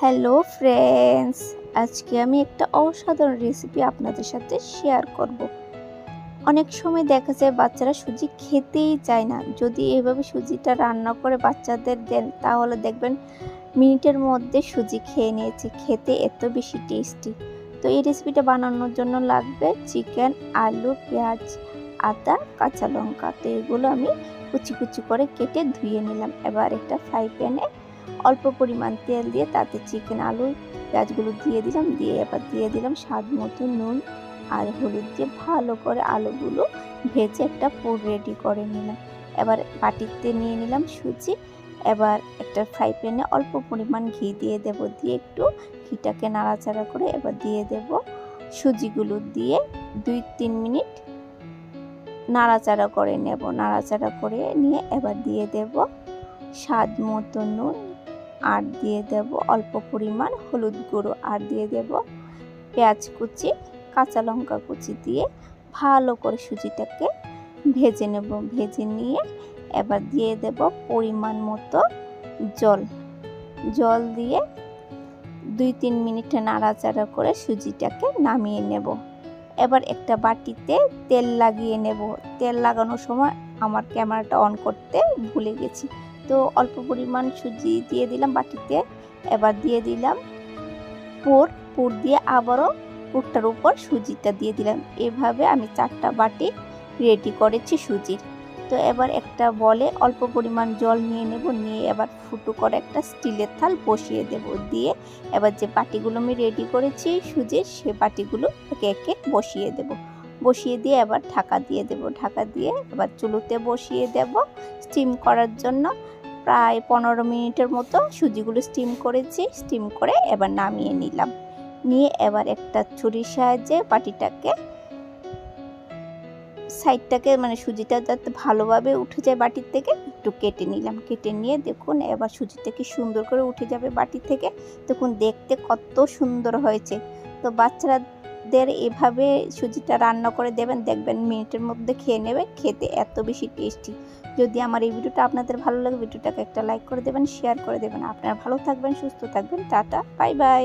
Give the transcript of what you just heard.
Hello friends আজকে আমি একটা অসাধারণ রেসিপি আপনাদের সাথে শেয়ার করব। অনেক সময় দেখা যায় বাচ্চারা সুজি খেতেই চায় না। যদি এভাবে সুজিটা রান্না করে বাচ্চাদের দেন, তাহলে দেখবেন মিনিটের মধ্যে সুজি খেয়ে নিয়েছে। খেতে এত বেশি টেস্টি তো এই রেসিপিটা বানানোর জন্য লাগবে চিকেন আলু, পেঁয়াজ, আদা, কাঁচা লঙ্কা। তো এগুলো আমি কুচি কুচি করে কেটে ধুয়ে নিলাম। এবার একটা ফ্রাই প্যানে অল্প পরিমাণ তেল দিয়ে তাতে চিকেন আলু, পেঁয়াজগুলো দিয়ে দিলাম, দিয়ে এবার দিয়ে দিলাম স্বাদ মতো নুন আর হলুদ দিয়ে ভালো করে আলুগুলো ভেজে একটা পুর রেডি করে নিলাম। এবার বাটিতে নিয়ে নিলাম সুজি, এবার একটা ফ্রাই প্যানে অল্প পরিমাণ ঘি দিয়ে দেব, দিয়ে একটু ঘিটাকে নাড়াচাড়া করে এবার দিয়ে দেব সুজিগুলো দিয়ে দুই তিন মিনিট নাড়াচাড়া করে নেব, নাড়াচাড়া করে নিয়ে এবার দিয়ে দেব স্বাদ মতো নুন আর দিয়ে দেব অল্প পরিমাণ হলুদ গুঁড়ো। আর দিয়ে দেব পেঁয়াজ কুচি, কাঁচা লঙ্কা কুচি দিয়ে ভালো করে সুজিটাকে ভেজে নেব। ভেজে নিয়ে এবার দিয়ে দেব পরিমাণ মতো জল। জল দিয়ে দুই তিন মিনিটে নাড়াচাড়া করে সুজিটাকে নামিয়ে নেব। এবার একটা বাটিতে তেল লাগিয়ে নেব। তেল লাগানোর সময় আমার ক্যামেরাটা অন করতে ভুলে গেছি। তো অল্প পরিমাণ সুজি দিয়ে দিলাম বাটিতে। এবার দিয়ে দিলাম পুর পুর দিয়ে আবারও পুরটার উপর সুজিটা দিয়ে দিলাম। এভাবে আমি চারটা বাটি রেডি করেছি সুজির। তো এবার একটা বলে অল্প পরিমাণ জল নিয়ে নেব, নিয়ে এবার ফুটো করে একটা স্টিলের থাল বসিয়ে দেব। দিয়ে এবার যে বাটিগুলো আমি রেডি করেছি সুজির, সে বাটিগুলো একে একে বসিয়ে দেব। বসিয়ে দিয়ে এবার ঢাকা দিয়ে দেব। ঢাকা দিয়ে এবার চুলোতে বসিয়ে দেব স্টিম করার জন্য। প্রায় পনেরো মিনিটের মতো সুজিগুলো স্টিম করেছি। স্টিম করে এবার নামিয়ে নিলাম। নিয়ে এবার একটা ছুরির সাহায্যে বাটিটাকে সাইডটাকে মানে সুজিটা যাতে ভালোভাবে উঠে যায় বাটির থেকে একটু কেটে নিলাম। কেটে নিয়ে দেখুন এবার সুজিটা কি সুন্দর করে উঠে যাবে বাটি থেকে। দেখুন দেখতে কত সুন্দর হয়েছে। তো বাচ্চারাদের এভাবে সুজিটা রান্না করে দেবেন, দেখবেন মিনিটের মধ্যে খেয়ে নেবে, খেতে এত বেশি টেস্টি। যদি আমার এই ভিডিওটা আপনাদের ভালো লাগে, ভিডিওটাকে একটা লাইক করে দেবেন শেয়ার করে দেবেন। আপনারা ভালো থাকবেন, সুস্থ থাকবেন, টাটা বাই বাই